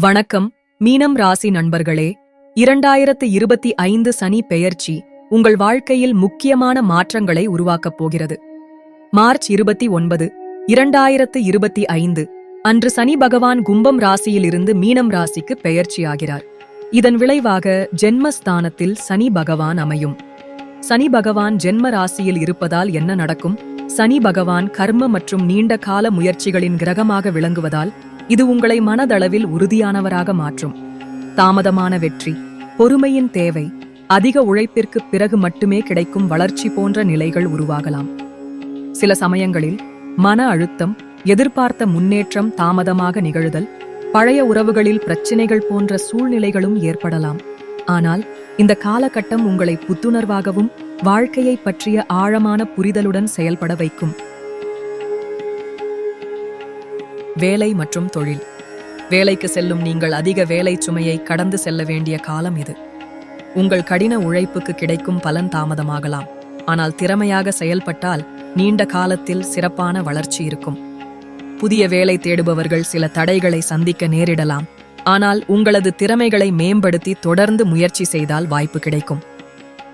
வணக்கம் மீனம் ராசி நண்பர்களே. இரண்டாயிரத்து இருபத்தி ஐந்து சனி பெயர்ச்சி உங்கள் வாழ்க்கையில் முக்கியமான மாற்றங்களை உருவாக்கப் போகிறது. மார்ச் இருபத்தி ஒன்பது இரண்டாயிரத்து இருபத்தி ஐந்து அன்று சனி பகவான் கும்பம் ராசியிலிருந்து மீனம் ராசிக்கு பெயர்ச்சியாகிறார் இதன் விளைவாக ஜென்மஸ்தானத்தில் சனி பகவான் அமையும். சனி பகவான் ஜென்ம ராசியில் இருப்பதால் என்ன நடக்கும்? சனி பகவான் கர்ம மற்றும் நீண்ட கால முயற்சிகளின் கிரகமாக விளங்குவதால் இது உங்களை மனதளவில் உறுதியானவராக மாற்றும். தாமதமான வெற்றி பொறுமையின் தேவை அதிக உழைப்பிற்கு பிறகு மட்டுமே கிடைக்கும் வளர்ச்சி போன்ற நிலைகள் உருவாகலாம். சில சமயங்களில் மன அழுத்தம் எதிர்பார்த்த முன்னேற்றம் தாமதமாக நிகழுதல் பழைய உறவுகளில் பிரச்சினைகள் போன்ற சூழ்நிலைகளும் ஏற்படலாம். ஆனால் இந்த காலகட்டம் உங்களை புத்துணர்வாகவும் வாழ்க்கையை பற்றிய ஆழமான புரிதலுடன் செயல்பட வைக்கும். வேலை மற்றும் தொழில். வேலைக்கு செல்லும் நீங்கள் அதிக வேலை சுமையை கடந்து செல்ல வேண்டிய காலம் இது. உங்கள் கடின உழைப்புக்கு கிடைக்கும் பலன் தாமதமாகலாம். ஆனால் திறமையாக செயல்பட்டால் நீண்ட காலத்தில் சிறப்பான வளர்ச்சி இருக்கும். புதிய வேலை தேடுபவர்கள் சில தடைகளை சந்திக்க நேரிடலாம். ஆனால் உங்களது திறமைகளை மேம்படுத்தி தொடர்ந்து முயற்சி செய்தால் வாய்ப்பு கிடைக்கும்.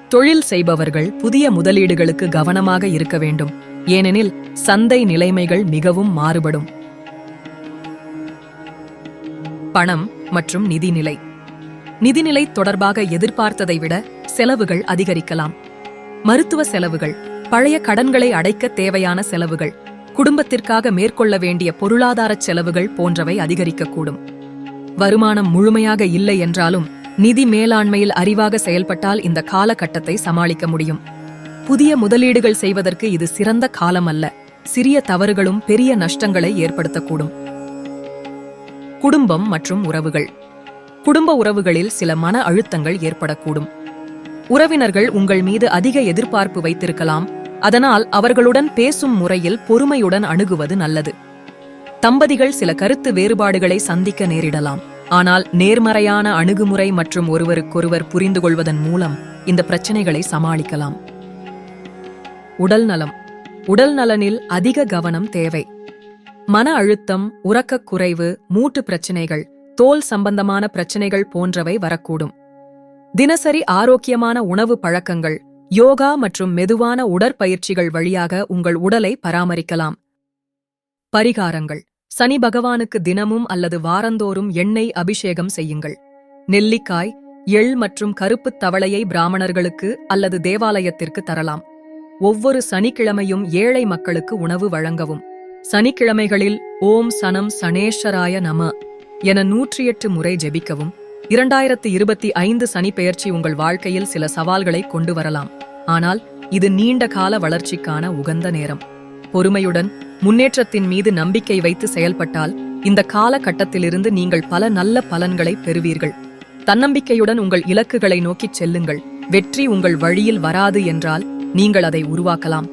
தொழில் செய்பவர்கள் புதிய முதலீடுகளுக்கு கவனமாக இருக்க வேண்டும். ஏனெனில் சந்தை நிலைமைகள் மிகவும் மாறுபடும். பணம் மற்றும் நிதிநிலை. நிதிநிலை தொடர்பாக எதிர்பார்த்ததை விட செலவுகள் அதிகரிக்கலாம். மருத்துவ செலவுகள் பழைய கடன்களை அடைக்க தேவையான செலவுகள் குடும்பத்திற்காக மேற்கொள்ள வேண்டிய பொருளாதார செலவுகள் போன்றவை அதிகரிக்கக்கூடும். வருமானம் முழுமையாக இல்லை என்றாலும் நிதி மேலாண்மையில் அறிவாக செயல்பட்டால் இந்த காலகட்டத்தை சமாளிக்க முடியும். புதிய முதலீடுகள் செய்வதற்கு இது சிறந்த காலம் அல்ல சிறிய தவறுகளும் பெரிய நஷ்டங்களை ஏற்படுத்தக்கூடும். குடும்பம் மற்றும் உறவுகள். குடும்ப உறவுகளில் சில மன அழுத்தங்கள் ஏற்படக்கூடும். உறவினர்கள் உங்கள் மீது அதிக எதிர்பார்ப்பு வைத்திருக்கலாம். அதனால் அவர்களுடன் பேசும் முறையில் பொறுமையுடன் அணுகுவது நல்லது. தம்பதிகள் சில கருத்து வேறுபாடுகளை சந்திக்க நேரிடலாம். ஆனால் நேர்மறையான அணுகுமுறை மற்றும் ஒருவருக்கொருவர் புரிந்து கொள்வதன் மூலம் இந்த பிரச்சனைகளை சமாளிக்கலாம். உடல் நலம். உடல் நலனில் அதிக கவனம் தேவை. மன அழுத்தம் உறக்கக் குறைவு மூட்டு பிரச்சினைகள் தோல் சம்பந்தமான பிரச்சினைகள் போன்றவை வரக்கூடும். தினசரி ஆரோக்கியமான உணவு பழக்கங்கள் யோகா மற்றும் மெதுவான உடற்பயிற்சிகள் வழியாக உங்கள் உடலை பராமரிக்கலாம். பரிகாரங்கள். சனி பகவானுக்கு தினமும் அல்லது வாரந்தோறும் எண்ணெய் அபிஷேகம் செய்யுங்கள். நெல்லிக்காய் எள் மற்றும் கருப்புத் தவளையை பிராமணர்களுக்கு அல்லது தேவாலயத்திற்கு தரலாம். ஒவ்வொரு சனிக்கிழமையும் ஏழை மக்களுக்கு உணவு வழங்கவும். சனிக்கிழமைகளில் ஓம் சனம் சனேஸ்வராய நம என நூற்றி எட்டு முறை ஜெபிக்கவும் இரண்டாயிரத்து இருபத்தி ஐந்து சனி பெயர்ச்சி உங்கள் வாழ்க்கையில் சில சவால்களை கொண்டு வரலாம். ஆனால் இது நீண்ட கால வளர்ச்சிக்கான உகந்த நேரம். பொறுமையுடன் முன்னேற்றத்தின் மீது நம்பிக்கை வைத்து செயல்பட்டால் இந்த காலகட்டத்திலிருந்து நீங்கள் பல நல்ல பலன்களை பெறுவீர்கள். தன்னம்பிக்கையுடன் உங்கள் இலக்குகளை நோக்கிச் செல்லுங்கள். வெற்றி உங்கள் வழியில் வராது என்றால் நீங்கள் அதை உருவாக்கலாம்.